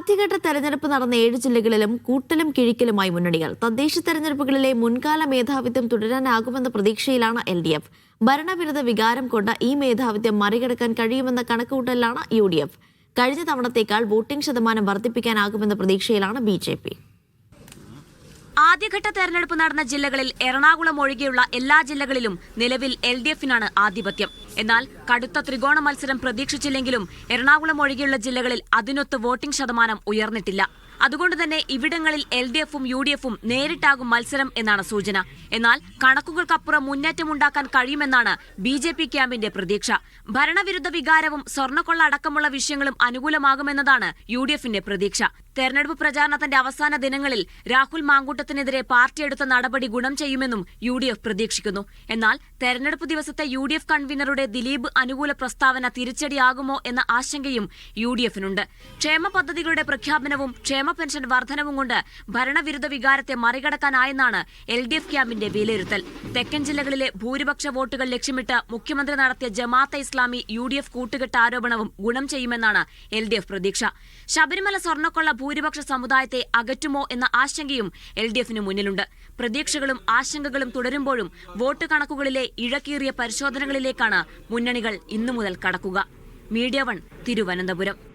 ആദ്യഘട്ട തെരഞ്ഞെടുപ്പ് നടന്ന ഏഴ് ജില്ലകളിലും കൂട്ടലും കിഴിക്കലുമായി മുന്നണികൾ. തദ്ദേശ തെരഞ്ഞെടുപ്പുകളിലെ മുൻകാല മേധാവിത്വം തുടരാനാകുമെന്ന പ്രതീക്ഷയിലാണ് എൽ ഡി എഫ്. ഭരണവിരുദ്ധ വികാരം കൊണ്ട് ഈ മേധാവിത്വം മറികടക്കാൻ കഴിയുമെന്ന കണക്കുകൂട്ടലിലാണ് യു ഡി എഫ്. കഴിഞ്ഞ തവണത്തേക്കാൾ വോട്ടിംഗ് ശതമാനം വർദ്ധിപ്പിക്കാനാകുമെന്ന പ്രതീക്ഷയിലാണ് ബി ജെ പി. ആദ്യഘട്ട തെരഞ്ഞെടുപ്പ് നടന്ന ജില്ലകളിൽ എറണാകുളം ഒഴികെയുള്ള എല്ലാ ജില്ലകളിലും നിലവിൽ എൽ ഡി എഫിനാണ് ആധിപത്യം. എന്നാൽ കടുത്ത ത്രികോണ മത്സരം പ്രതീക്ഷിച്ചില്ലെങ്കിലും എറണാകുളം ഒഴികെയുള്ള ജില്ലകളിൽ അതിനൊത്ത് വോട്ടിംഗ് ശതമാനം ഉയർന്നിട്ടില്ല. അതുകൊണ്ട് തന്നെ ഇവിടങ്ങളിൽ എൽ ഡി എഫും യു ഡി എഫും നേരിട്ടാകും മത്സരം എന്നാണ് സൂചന. എന്നാൽ കണക്കുകൾക്കപ്പുറം മുന്നേറ്റമുണ്ടാക്കാൻ കഴിയുമെന്നാണ് ബി ജെ പി ക്യാമ്പിന്റെ പ്രതീക്ഷ. ഭരണവിരുദ്ധ വികാരവും സ്വർണക്കൊള്ള അടക്കമുള്ള വിഷയങ്ങളും അനുകൂലമാകുമെന്നതാണ് യു ഡി എഫിന്റെ പ്രതീക്ഷ. തെരഞ്ഞെടുപ്പ് പ്രചാരണത്തിന്റെ അവസാന ദിനങ്ങളിൽ രാഹുൽ മാങ്കൂട്ടത്തിനെതിരെ പാർട്ടി എടുത്ത നടപടി ഗുണം ചെയ്യുമെന്നും യു ഡി എഫ് പ്രതീക്ഷിക്കുന്നു. എന്നാൽ തെരഞ്ഞെടുപ്പ് ദിവസത്തെ യു ഡി എഫ് കൺവീനറുടെ ദിലീപ് അനുകൂല പ്രസ്താവന തിരിച്ചടിയാകുമോ എന്ന ആശങ്കയും യു ഡി എഫിനുണ്ട്. ക്ഷേമ പദ്ധതികളുടെ പ്രഖ്യാപനവും ക്ഷേമ പെൻഷൻ വർധനവും കൊണ്ട് ഭരണവിരുദ്ധ വികാരത്തെ മറികടക്കാനായെന്നാണ് എൽ ഡി എഫ് ക്യാമ്പിന്റെ വിലയിരുത്തൽ. തെക്കൻ ജില്ലകളിലെ ഭൂരിപക്ഷ വോട്ടുകൾ ലക്ഷ്യമിട്ട് മുഖ്യമന്ത്രി നടത്തിയ Jamaat Islami U D F കൂട്ടുകെട്ട് ആരോപണവും ഗുണം ചെയ്യുമെന്നാണ് എൽ ഡി എഫ് പ്രതീക്ഷ. ശബരിമല സ്വർണക്കൊള്ള ഭൂരിപക്ഷ സമുദായത്തെ അകറ്റുമോ എന്ന ആശങ്കയും എൽ ഡി എഫിന് മുന്നിലുണ്ട്. പ്രതീക്ഷകളും ആശങ്കകളും തുടരുമ്പോഴും വോട്ട് കണക്കുകളിലെ ഇഴക്കീറിയ പരിശോധനകളിലേക്കാണ് മുന്നണികൾ ഇന്നു മുതൽ കടക്കുക. Media one Thiruvananthapuram.